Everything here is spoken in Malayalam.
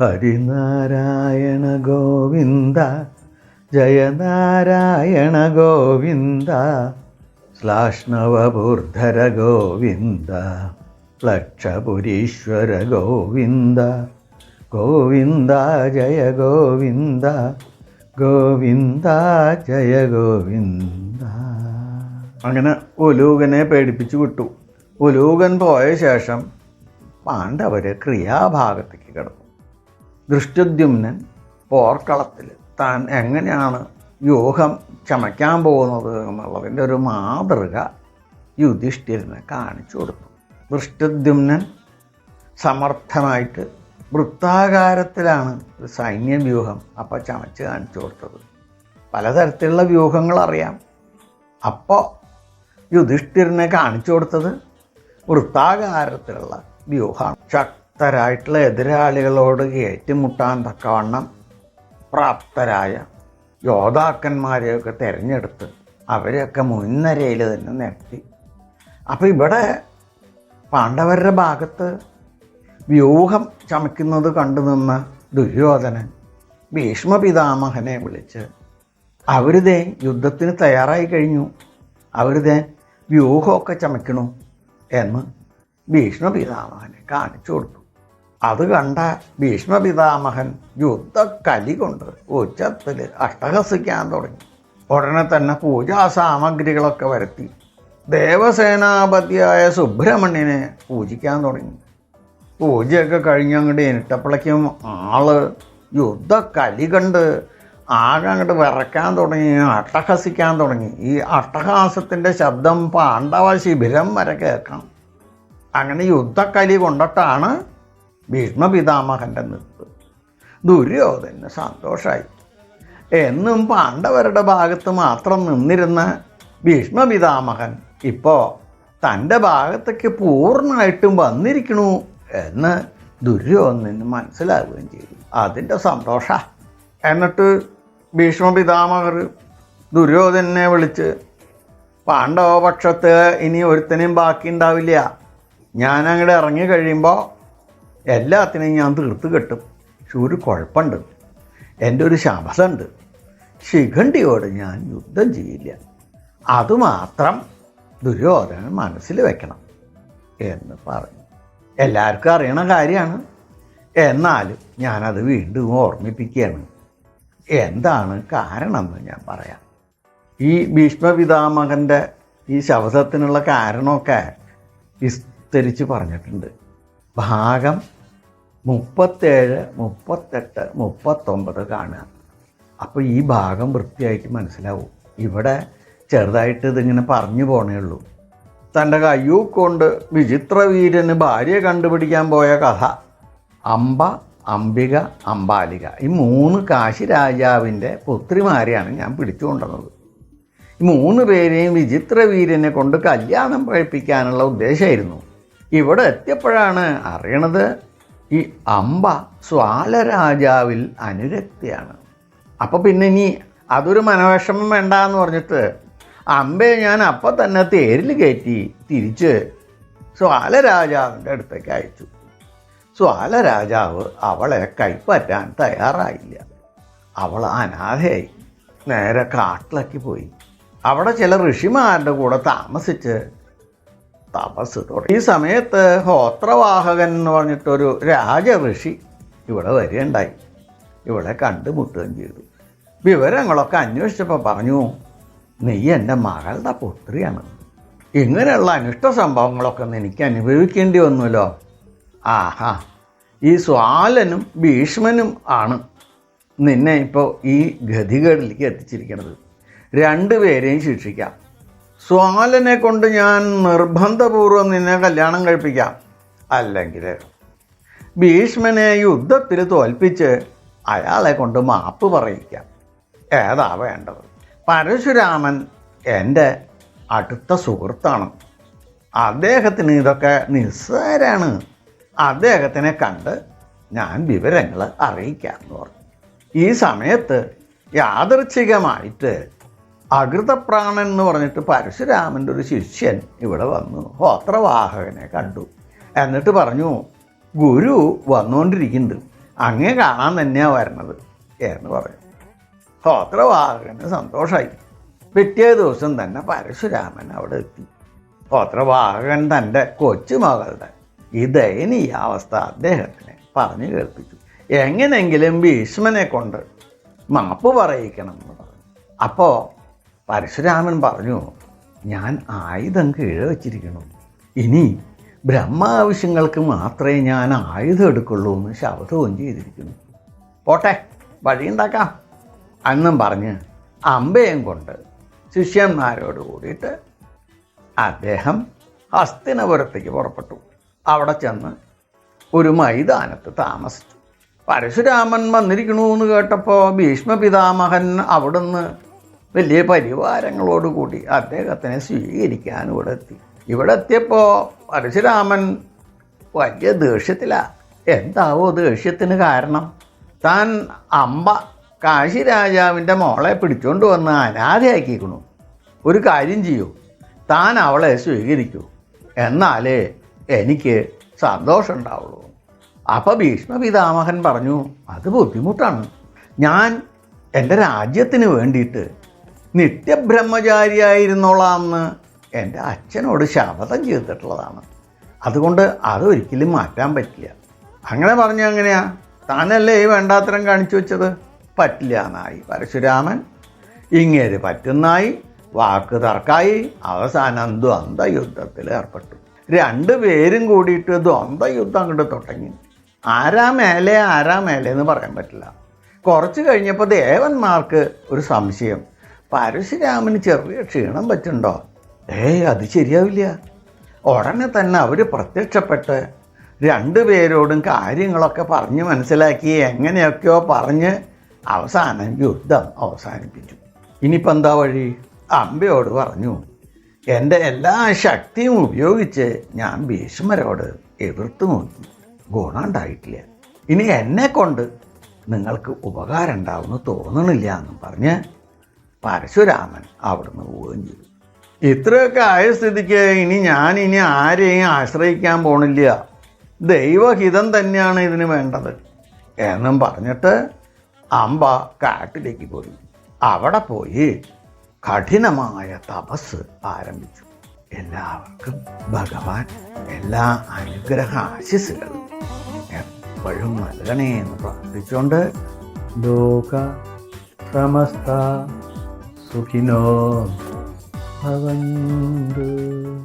ഹരിനാരായണ ഗോവിന്ദ ജയനാരായണ ഗോവിന്ദ ശ്ലാഷ്ണവബുർധര ഗോവിന്ദ ലക്ഷപുരീശ്വര ഗോവിന്ദ ഗോവിന്ദ ജയ ഗോവിന്ദ ഗോവിന്ദ ജയ ഗോവിന്ദ. അങ്ങനെ ഉലൂകനെ പേടിപ്പിച്ചു വിട്ടു. ഉലൂകൻ പോയ ശേഷം പാണ്ഡവർ ക്രിയാഭാഗത്തേക്ക് കിടന്നു. ദൃഷ്ടദ്യുമ്നൻ പോർക്കളത്തിൽ താൻ എങ്ങനെയാണ് വ്യൂഹം ചമയ്ക്കാൻ പോകുന്നത് എന്നുള്ളതിന്റെ ഒരു മാതൃക യുധിഷ്ഠിരനെ കാണിച്ചു കൊടുത്തു. ദൃഷ്ടദ്യുമ്നൻ സമർത്ഥമായിട്ട് വൃത്താകാരത്തിലാണ് ഒരു സൈന്യവ്യൂഹം അപ്പം ചമച്ച് കാണിച്ചു കൊടുത്തത്. പലതരത്തിലുള്ള വ്യൂഹങ്ങൾ അറിയാം അപ്പോൾ യുധിഷ്ഠിരനെ കാണിച്ചു കൊടുത്തത് വൃത്താകാരത്തിലുള്ള വ്യൂഹമാണ്. ശക്തരായിട്ടുള്ള എതിരാളികളോട് ഏറ്റുമുട്ടാൻ തക്കവണ്ണം പ്രാപ്തരായ യോദ്ധാക്കന്മാരെയൊക്കെ തിരഞ്ഞെടുത്ത് അവരെയൊക്കെ മുൻനിരയിൽ തന്നെ നിർത്തി. അപ്പോൾ ഇവിടെ പാണ്ഡവരുടെ ഭാഗത്ത് വ്യൂഹം ചമയ്ക്കുന്നത് കണ്ടു നിന്ന ദുര്യോധനൻ ഭീഷ്മ പിതാമഹനെ വിളിച്ച് അവരിതേ യുദ്ധത്തിന് തയ്യാറായി കഴിഞ്ഞു. അവരിതേ വ്യൂഹമൊക്കെ ചമയ്ക്കണു എന്ന് ഭീഷ്മ പിതാമഹനെ കാണിച്ചു കൊടുത്തു. അത് കണ്ട ഭീഷ്മ പിതാമഹൻ യുദ്ധക്കലി കൊണ്ട് ഉച്ചത്തിൽ അട്ടഹസിക്കാൻ തുടങ്ങി. ഉടനെ തന്നെ പൂജാ സാമഗ്രികളൊക്കെ വരുത്തി. ദേവസേനാപതിയായ സുബ്രഹ്മണ്യനെ പൂജിക്കാൻ തുടങ്ങി. പൂജയൊക്കെ കഴിഞ്ഞങ്ങോട്ട് എനിട്ടപ്പോഴേക്കും ആൾ യുദ്ധക്കലി കണ്ട് ആകെ അങ്ങോട്ട് വിറയ്ക്കാൻ തുടങ്ങി അട്ടഹസിക്കാൻ തുടങ്ങി. ഈ അട്ടഹാസത്തിന്റെ ശബ്ദം പാണ്ഡവ ശിബിരം വരെ കേൾക്കണം. അങ്ങനെ യുദ്ധക്കലി കൊണ്ടിട്ടാണ് ഭീഷ്മ പിതാമഹന്റെ നിർത്ത്. ദുര്യോധന സന്തോഷമായി എന്നും പാണ്ഡവരുടെ ഭാഗത്ത് മാത്രം നിന്നിരുന്ന ഭീഷ്മപിതാമഹൻ ഇപ്പോൾ തന്റെ ഭാഗത്തേക്ക് പൂർണമായിട്ടും വന്നിരിക്കണു എന്ന് ദുര്യോധനന് മനസ്സിലാവുകയും ചെയ്തു. അതിന്റെ സന്തോഷ. എന്നിട്ട് ഭീഷ്മപിതാമഹർ ദുര്യോധനെ വിളിച്ച് പാണ്ഡവപക്ഷത്ത് ഇനി ഒരുത്തനും ബാക്കി ഉണ്ടാവില്ല ഞാൻ അങ്ങോട്ട് ഇറങ്ങി കഴിയുമ്പോൾ എല്ലാത്തിനെയും ഞാൻ തീർത്ത് കെട്ടും. പക്ഷെ ഒരു കുഴപ്പമുണ്ട്. എന്റെ ഒരു ശമസുണ്ട് ശിഖണ്ഡിയോട് ഞാൻ യുദ്ധം ചെയ്യില്ല. അതുമാത്രം ദുര്യോധനൻ മനസ്സിൽ വെക്കണം എന്ന് പറഞ്ഞു. എല്ലാവർക്കും അറിയണ കാര്യമാണ്. എന്നാലും ഞാനത് വീണ്ടും ഓർമ്മിപ്പിക്കുകയാണ്. എന്താണ് കാരണമെന്ന് ഞാൻ പറയാം. ഈ ഭീഷ്മപിതാമകന്റെ ഈ ശവസത്തിനുള്ള കാരണമൊക്കെ വിസ്തരിച്ച് പറഞ്ഞിട്ടുണ്ട്. ഭാഗം മുപ്പത്തേഴ് മുപ്പത്തെട്ട് മുപ്പത്തൊമ്പത് കാണുക. അപ്പോൾ ഈ ഭാഗം വൃത്തിയായിട്ട് മനസ്സിലാവും. ഇവിടെ ചെറുതായിട്ട് ഇതിങ്ങനെ പറഞ്ഞു പോണേ ഉള്ളൂ. തന്റെ കയ്യൂ കൊണ്ട് വിചിത്രവീരന് ഭാര്യയെ കണ്ടുപിടിക്കാൻ പോയ കഥ. അമ്പ അംബിക അംബാലിക. ഈ മൂന്ന് കാശി രാജാവിന്റെ പുത്രിമാരെയാണ് ഞാൻ പിടിച്ചുകൊണ്ടുവന്നത് ഈ മൂന്ന് പേരെയും വിചിത്രവീരനെ കൊണ്ട് കല്യാണം കഴിപ്പിക്കാനുള്ള ഉദ്ദേശമായിരുന്നു. ഇവിടെ എത്തിയപ്പോഴാണ് അറിയണത് ഈ അമ്പ സ്വാലരാജാവിൽ അനുരക്തിയാണ്. അപ്പോൾ പിന്നെ ഇനി അതൊരു മനോവിഷമം വേണ്ട എന്ന് പറഞ്ഞിട്ട് അമ്പയെ ഞാൻ അപ്പം തന്നെ തേരിൽ കയറ്റി തിരിച്ച് സ്വാലരാജാവിന്റെ അടുത്തേക്ക് അയച്ചു. സ്വാലരാജാവ് അവളെ കൈപ്പറ്റാൻ തയ്യാറായില്ല. അവൾ അനാഥയായി. നേരെ കാട്ടിലേക്ക് പോയി. അവിടെ ചില ഋഷിമാരുടെ കൂടെ താമസിച്ച് തപസ് തുടങ്ങി. ഈ സമയത്ത് ഹോത്രവാഹകൻ എന്ന് പറഞ്ഞിട്ടൊരു രാജഋഷി ഇവിടെ വരികയുണ്ടായി. ഇവിടെ കണ്ടുമുട്ടുകയും ചെയ്തു. വിവരങ്ങളൊക്കെ അന്വേഷിച്ചപ്പോൾ പറഞ്ഞു നീ എന്റെ മകളുടെ പുത്രിയാണ്. ഇങ്ങനെയുള്ള അനിഷ്ട സംഭവങ്ങളൊക്കെ എനിക്ക് അനുഭവിക്കേണ്ടി വന്നുല്ലോ ആഹാ ഈ സ്വാലനും ഭീഷ്മനും ആണ് നിന്നെ ഇപ്പോൾ ഈ ഗതികേടിലേക്ക് എത്തിച്ചിരിക്കുന്നത്. രണ്ടുപേരെയും ശിക്ഷിക്കാം. സ്വാലനെ കൊണ്ട് ഞാൻ നിർബന്ധപൂർവം നിന്നെ കല്യാണം കഴിപ്പിക്കാം. അല്ലെങ്കിൽ ഭീഷ്മനെ യുദ്ധത്തിൽ തോൽപ്പിച്ച് അയാളെ കൊണ്ട് മാപ്പ് പറയിക്കാം. ഏതാ വേണ്ടത്? പരശുരാമൻ എന്റെ അടുത്ത സുഹൃത്താണ്. അദ്ദേഹത്തിന് ഇതൊക്കെ നിസ്സാരാണ്. അദ്ദേഹത്തിനെ കണ്ട് ഞാൻ വിവരങ്ങൾ അറിയിക്കാമെന്ന് പറഞ്ഞു. ഈ സമയത്ത് യാദർച്ഛികമായിട്ട് അകൃതപ്രാണൻ എന്ന് പറഞ്ഞിട്ട് പരശുരാമന്റെ ഒരു ശിഷ്യൻ ഇവിടെ വന്നു. ഹോത്രവാഹകനെ കണ്ടു. എന്നിട്ട് പറഞ്ഞു ഗുരു വന്നുകൊണ്ടിരിക്കുന്നുണ്ട് അങ്ങേ കാണാൻ തന്നെയാണ് വരണത് എന്ന് പറഞ്ഞു. ഹോത്രവാഹകന് സന്തോഷമായി പിറ്റേ ദിവസം തന്നെ പരശുരാമൻ അവിടെ എത്തി. ഹോത്രവാഹകൻ തന്റെ കൊച്ചുമകളുടെ ഈ ദയനീയ അവസ്ഥ അദ്ദേഹത്തിന് പറഞ്ഞു കേൾപ്പിച്ചു. എങ്ങനെങ്കിലും ഭീഷ്മനെ കൊണ്ട് മാപ്പ് പറയിക്കണം എന്ന് പറഞ്ഞു. അപ്പോൾ പരശുരാമൻ പറഞ്ഞു ഞാൻ ആയുധം കീഴ വച്ചിരിക്കണം ഇനി ബ്രഹ്മ ആവശ്യങ്ങൾക്ക് മാത്രമേ ഞാൻ ആയുധം എടുക്കുള്ളൂ എന്ന് ശബ്ദവും ചെയ്തിരിക്കുന്നു. പോട്ടെ വഴിയുണ്ടാക്കാം. അന്നും പറഞ്ഞ് അമ്പയം കൊണ്ട് ശിഷ്യന്മാരോട് കൂടിയിട്ട് അദ്ദേഹം ഹസ്തിനപുരത്തേക്ക് പുറപ്പെട്ടു. അവിടെ ചെന്ന് ഒരു മൈതാനത്ത് താമസിച്ചു. പരശുരാമൻ വന്നിരിക്കണു എന്ന് കേട്ടപ്പോൾ ഭീഷ്മ പിതാമഹൻ അവിടുന്ന് വലിയ പരിവാരങ്ങളോടുകൂടി അദ്ദേഹത്തിനെ സ്വീകരിക്കാൻ ഇവിടെ എത്തി. ഇവിടെ എത്തിയപ്പോൾ പരശുരാമൻ വലിയ ദേഷ്യത്തിലാണ് എന്താവോ ദേഷ്യത്തിന് കാരണം? താൻ അമ്പ കാശി രാജാവിന്റെ മോളെ പിടിച്ചുകൊണ്ട് വന്ന് അനാഥയാക്കിക്കണു ഒരു കാര്യം ചെയ്യൂ. താൻ അവളെ സ്വീകരിക്കൂ. എന്നാലേ എനിക്ക് സന്തോഷം ഉണ്ടാവുള്ളൂ അപ്പോൾ ഭീഷ്മ പിതാമഹൻ പറഞ്ഞു അത് ബുദ്ധിമുട്ടാണ്. ഞാൻ എന്റെ രാജ്യത്തിന് വേണ്ടിയിട്ട് നിത്യബ്രഹ്മചാരിയായിരുന്നോളാം എന്ന് എന്റെ അച്ഛനോട് ശപഥം ചെയ്തിട്ടുള്ളതാണ്. അതുകൊണ്ട് അതൊരിക്കലും മാറ്റാൻ പറ്റില്ല. അങ്ങനെ പറഞ്ഞു അങ്ങനെയാ താനല്ലേ ഈ വേണ്ടാത്തരം കാണിച്ചു വെച്ചത്? പറ്റില്ല എന്നായി. പരശുരാമൻ ഇങ്ങേര് പറ്റുന്നായി വാക്ക് തർക്കായി അവസാനം ദ്വന്ദ്വ യുദ്ധത്തിൽ ഏർപ്പെട്ടു രണ്ടുപേരും കൂടിയിട്ട് ദ്വന്ദ്വ യുദ്ധം അങ്ങോട്ട് തുടങ്ങി. ആരാ മേലെ ആരാ മേലെ എന്ന് പറയാൻ പറ്റില്ല. കുറച്ച് കഴിഞ്ഞപ്പോൾ ദേവന്മാർക്ക് ഒരു സംശയം. പരശുരാമന് ചെറിയ ക്ഷീണം പറ്റുണ്ടോ ഏയ് അത് ശരിയാവില്ല. ഉടനെ തന്നെ അവർ പ്രത്യക്ഷപ്പെട്ട് രണ്ടുപേരോടും കാര്യങ്ങളൊക്കെ പറഞ്ഞ് മനസ്സിലാക്കി എങ്ങനെയൊക്കെയോ പറഞ്ഞ് അവസാനം യുദ്ധം അവസാനിപ്പിച്ചു. ഇനിയിപ്പോൾ എന്താ വഴി? അമ്പയോട് പറഞ്ഞു എന്റെ എല്ലാ ശക്തിയും ഉപയോഗിച്ച് ഞാൻ ഭീഷ്മരോട് എതിർത്ത് നോക്കി. ഗുണമുണ്ടായിട്ടില്ല. ഇനി എന്നെ കൊണ്ട് നിങ്ങൾക്ക് ഉപകാരം ഉണ്ടാവുമെന്ന് തോന്നണില്ല എന്നും പറഞ്ഞ് പരശുരാമൻ അവിടുന്ന് പോവുകയും ചെയ്തു. ഇത്രയൊക്കെ ആയ സ്ഥിതിക്ക് ഇനി ഞാൻ ഇനി ആരെയും ആശ്രയിക്കാൻ പോണില്ല. ദൈവഹിതം തന്നെയാണ് ഇതിന് വേണ്ടത്. എന്നും പറഞ്ഞിട്ട് അമ്പ കാട്ടിലേക്ക് പോയി. അവിടെ പോയി കഠിനമായ തപസ് ആരംഭിച്ചു. എല്ലാവർക്കും ഭഗവാൻ എല്ലാ അനുഗ്രഹ ആശിസുകളും എപ്പോഴും നൽകണേ എന്ന് പ്രാർത്ഥിച്ചുകൊണ്ട് ലോക സമസ്ത 속이는 화관들.